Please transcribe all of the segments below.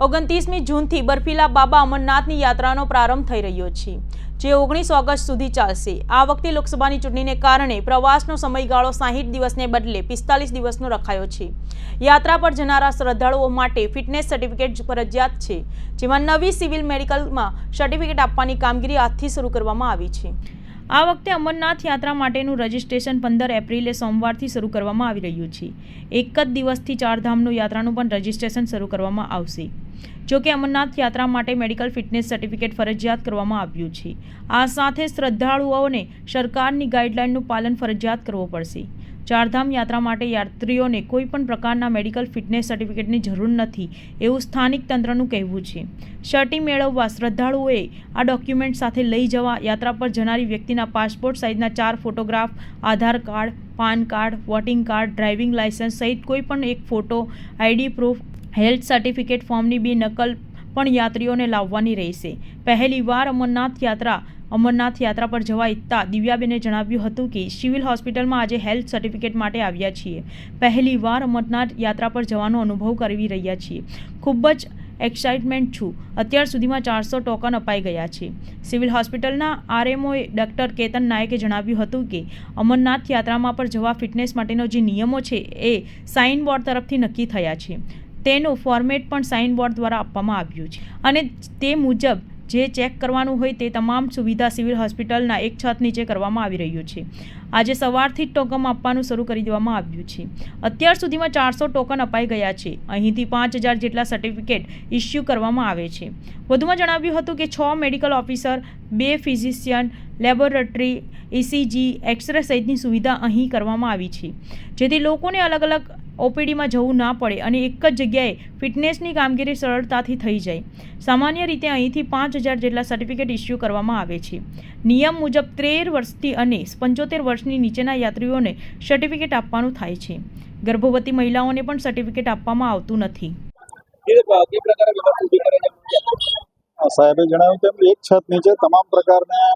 ઓગણત્રીસમી જૂનથી બર્ફીલા બાબા અમરનાથની યાત્રાનો પ્રારંભ થઈ રહ્યો છે, જે ઓગણીસ ઓગસ્ટ સુધી ચાલશે. આ વખતે લોકસભાની ચૂંટણીને કારણે પ્રવાસનો સમયગાળો સાહીઠ દિવસને બદલે પિસ્તાલીસ દિવસનો રખાયો છે. યાત્રા પર જનારા શ્રદ્ધાળુઓ માટે ફિટનેસ સર્ટિફિકેટ ફરજિયાત છે, જેમાં નવી સિવિલ મેડિકલમાં સર્ટિફિકેટ આપવાની કામગીરી આજથી શરૂ કરવામાં આવી છે. આ વખતે અમરનાથ યાત્રા માટેનું રજિસ્ટ્રેશન પંદર એપ્રિલે સોમવારથી શરૂ કરવામાં આવી રહ્યું છે. એક જ દિવસથી ચારધામનું યાત્રાનું પણ રજિસ્ટ્રેશન શરૂ કરવામાં આવશે. જો કે અમરનાથ યાત્રા માટે મેડિકલ ફિટનેસ સર્ટિફિકેટ ફરજિયાત કરવામાં આવ્યું છે. આ સાથે શ્રદ્ધાળુઓને સરકારની ગાઈડલાઇનનું પાલન ફરજિયાત કરવું પડશે. ચારધામ યાત્રા માટે યાત્રીઓને કોઈપણ પ્રકારના મેડિકલ ફિટનેસ સર્ટિફિકેટની જરૂર નથી, એવું સ્થાનિક તંત્રનું કહેવું છે. સર્ટી મેળવવા શ્રદ્ધાળુઓએ આ ડોક્યુમેન્ટ સાથે લઈ જવા યાત્રા પર જનારી વ્યક્તિના પાસપોર્ટ સાઇઝના ચાર photograph, Aadhaar card, PAN card, voting card, driving licence સહિત કોઈ પણ એક photo, ID, proof, health certificate, ફોર્મની બી નકલ પણ યાત્રીઓને લાવવાની રહેશે. પહેલીવાર અમરનાથ યાત્રા અમરનાથ યાત્રા પર જવા ઈચ્છતા દિવ્યાબેને જણાવ્યું હતું કે સિવિલ હોસ્પિટલમાં આજે હેલ્થ સર્ટિફિકેટ માટે આવ્યા છીએ. પહેલીવાર અમરનાથ યાત્રા પર જવાનો અનુભવ કરવી રહ્યા છીએ. ખૂબ જ એક્સાઇટમેન્ટ છું. અત્યાર સુધીમાં ચારસો ટોકન અપાઈ ગયા છે. સિવિલ હોસ્પિટલના આરએમઓએ ડૉક્ટર કેતન નાયકે જણાવ્યું હતું કે અમરનાથ યાત્રામાં પર જવા ફિટનેસ માટેનો જે નિયમો છે એ સાઇન બોર્ડ તરફથી નક્કી થયા છે. તેનું ફોર્મેટ પણ સાઇન બોર્ડ દ્વારા આપવામાં આવ્યું છે. અને તે મુજબ જે ચેક કરવાનું હોય તે તમામ સુવિધા સિવિલ હોસ્પિટલના એક છત નીચે કરવામાં આવી રહ્યું છે. આજે સવારથી જ ટોકન આપવાનું શરૂ કરી દેવામાં આવ્યું છે. અત્યાર સુધીમાં ચારસો ટોકન અપાઈ ગયા છે. અહીંથી પાંચ હજાર જેટલા સર્ટિફિકેટ ઇસ્યુ કરવામાં આવે છે. વધુમાં જણાવ્યું હતું કે છ મેડિકલ ઓફિસર, બે physician, laboratory, ECG, X ray સહિતની સુવિધા અહીં કરવામાં આવી છે. જેથી લોકોને અલગ અલગ ઓપીડીમાં જવું ના પડે અને એક જ જગ્યાએ ફિટનેસની કામગીરી સરળતાથી થઈ જાય. સામાન્ય રીતે અહીંથી પાંચ હજાર જેટલા સર્ટિફિકેટ ઇસ્યુ કરવામાં આવે છે. નિયમ મુજબ તેર વર્ષથી અને પંચોતેર વર્ષની નીચેના યાત્રીઓને સર્ટિફિકેટ આપવાનું થાય છે. ગર્ભવતી મહિલાઓને પણ સર્ટિફિકેટ આપવામાં આવતું નથી. સાહેબે જણાવ્યું તેમ એક છત નીચે તમામ પ્રકારના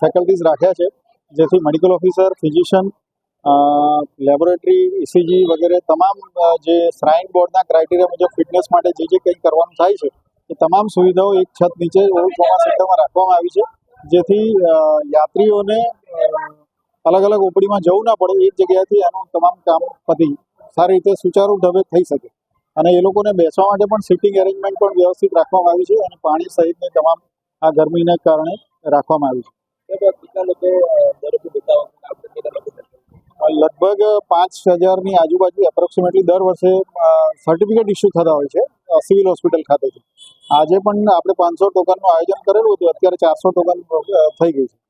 ફેકલ્ટીઝ રાખ્યા છે જેથી medical officer physician laboratory ECG વગેરે તમામ જે શ્રાઇન બોર્ડના ક્રાઇટેરિયા મુજબ ફિટનેસ માટે જે જે કંઈ કરવાનું થાય છે, એ તમામ સુવિધાઓ એક છત નીચે ઓલ્ડ ટ્રોમા સેન્ટરમાં રાખવામાં આવી છે, જેથી યાત્રીઓને અલગ અલગ ઓપડીમાં જવું ના પડે, એક જગ્યાએથી એનું તમામ કામ પતી સારી રીતે સુચારુ ઢબે થઈ શકે. અને એ લોકોને બેસવા માટે પણ સિટિંગ એરેન્જમેન્ટ પણ વ્યવસ્થિત રાખવામાં આવ્યું છે અને પાણી સહિતની તમામ આ ગરમીને કારણે રાખવામાં આવ્યું છે કે કેટલા લોકો દર વખતે બતાવો કામ કેટલા લોકો કરતા? લગભગ પાંચ હજારની આજુબાજુ એપ્રોક્સિમેટલી દર વર્ષે સર્ટિફિકેટ ઇસ્યુ થતા હોય છે સિવિલ હોસ્પિટલ ખાતેથી આજે પણ આપણે પાંચસો ટોકનનું આયોજન કરેલું હતું, અત્યારે ચારસો ટોકન થઈ ગયું છે.